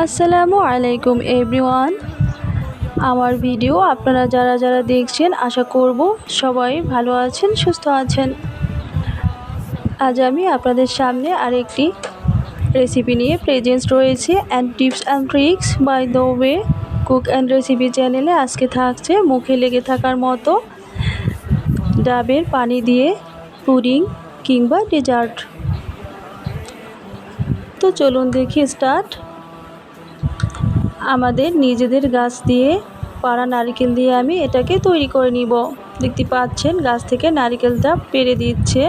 আসসালামু আলাইকুম এভরিওয়ান। আমার ভিডিও আপনারা যারা যারা দেখছেন, আশা করব সবাই ভালো আছেন, সুস্থ আছেন। আজ আমি আপনাদের সামনে আরেকটি রেসিপি নিয়ে প্রেজেন্স রয়েছে and tips and tricks by the way cook and recipe চ্যানেলে আজকে থাকছে, মুখে লেগে থাকার মতো। ডাবের পানি দিয়ে পুডিং কিংবা ডেজার্ট তো চলুন দেখি স্টার্ট আমাদের নিজেদের গাছ দিয়ে পাড়া নারকেল দিয়ে আমি এটাকে তৈরি করে নিব। দেখতে পাচ্ছেন, গাছ থেকে নারকেলটা পেরে দিচ্ছে।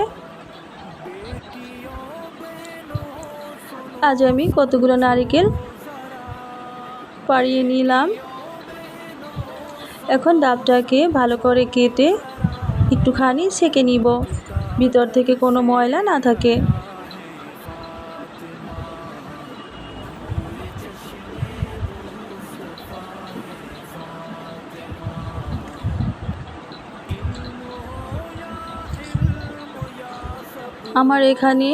আজ আমি কতগুলো নারকেল পাড়িয়ে নিলাম। এখন ডাবটাকে ভালো করে কেটে একটুখানি সেকে নিব। ভিতর থেকে কোনো ময়লা না থাকে। আমার এখানে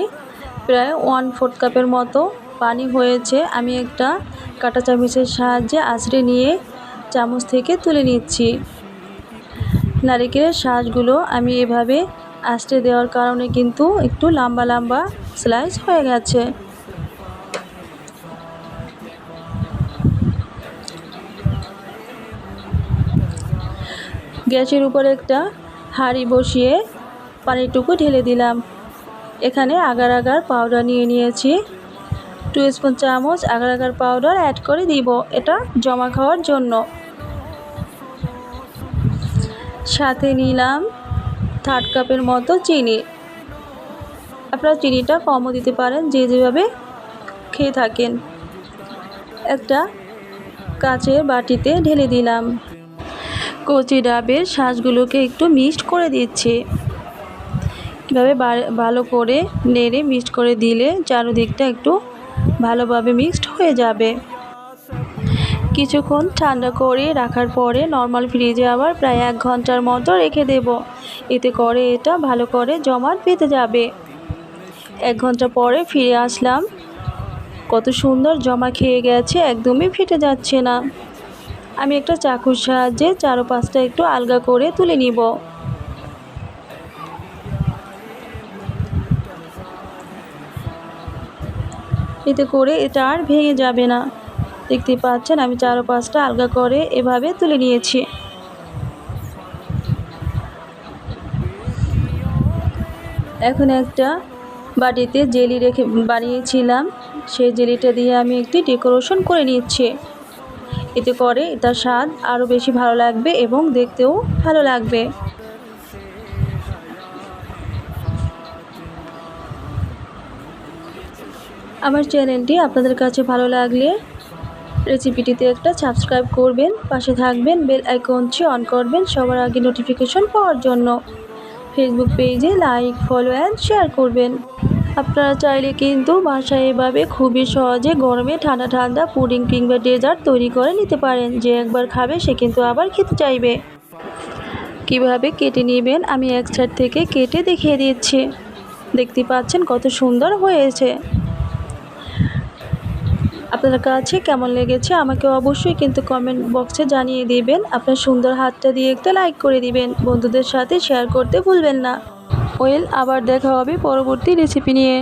প্রায় ওয়ান ফোর্থ কাপের মতো পানি হয়েছে। আমি একটা কাঁটা চামচের সাহায্যে আঁচড়ে নিয়ে চামচ থেকে তুলে নিচ্ছি। নারিকেলের শাঁসগুলো আমি এভাবে আঁচড়ে দেওয়ার কারণে কিন্তু একটু লম্বা লম্বা স্লাইস হয়ে গেছে। গ্যাসের উপর একটা হাঁড়ি বসিয়ে পানিটুকু ঢেলে দিলাম। এখানে আগার আগার পাউডার নিয়ে নিয়েছি। টু স্পুন চামচ আগার আগার পাউডার অ্যাড করে দিব। এটা জমা খাওয়ার জন্য। সাথে নিলাম থার্ড কাপের মতো চিনি। আপনারা চিনিটা কমও দিতে পারেন, যে যেভাবে খেয়ে থাকেন। একটা কাচের বাটিতে ঢেলে দিলাম। কচি ডাবের শাঁসগুলোকে একটু মিক্সড করে দিচ্ছি। এভাবে ভালো করে নেড়ে মিক্সড করে দিলে চারোদিকটা একটু ভালোভাবে মিক্সড হয়ে যাবে। কিছুক্ষণ ঠান্ডা করে রাখার পরে নর্মাল ফ্রিজে আবার প্রায় এক ঘণ্টার মতো রেখে দেব। এতে করে এটা ভালো করে জমাট পেতে যাবে। এক ঘণ্টা পরে ফিরে আসলাম। কত সুন্দর জমা খেয়ে গেছে, একদমই ফেটে যাচ্ছে না। আমি একটা চাকুর সাহায্যে চারো পাঁচটা একটু আলগা করে তুলে নিব। এতে করে এটা আর ভেঙে যাবে না। দেখতে পাচ্ছেন, আমি চারো পাঁচটা আলগা করে এভাবে তুলে নিয়েছি। এখন একটা বাটিতে জেলি রেখে বানিয়েছিলাম। সেই জেলিটা দিয়ে আমি একটি ডেকোরেশন করে নিচ্ছি। এতে করে এটার স্বাদ আরও বেশি ভালো লাগবে এবং দেখতেও ভালো লাগবে। আমার চ্যানেলটি আপনাদের কাছে ভালো লাগলে রেসিপিটিতে একটা সাবস্ক্রাইব করবেন, পাশে থাকবেন, বেল আইকনটি অন করবেন সবার আগে নোটিফিকেশন পাওয়ার জন্য। ফেসবুক পেজে লাইক ফলো অ্যান্ড শেয়ার করবেন। আপনারা চাইলে কিন্তু বাসায় এভাবে খুবই সহজে গরমে ঠান্ডা ঠান্ডা পুডিং কিংবা ডেজার্ট তৈরি করে নিতে পারেন। যে একবার খাবে সে কিন্তু আবার খেতে চাইবে। কীভাবে কেটে নেবেন আমি এক সাইড থেকে কেটে দেখিয়ে দিচ্ছি। দেখতে পাচ্ছেন কত সুন্দর হয়েছে। আপনার কাছে কেমন লেগেছে আমাকে অবশ্যই কিন্তু কমেন্ট বক্সে জানিয়ে দিবেন। আপনার সুন্দর হাতটা দিয়ে একটা লাইক করে দিবেন। বন্ধুদের সাথে শেয়ার করতে ভুলবেন না। ওয়েল আবার দেখা হবে পরবর্তী রেসিপি নিয়ে।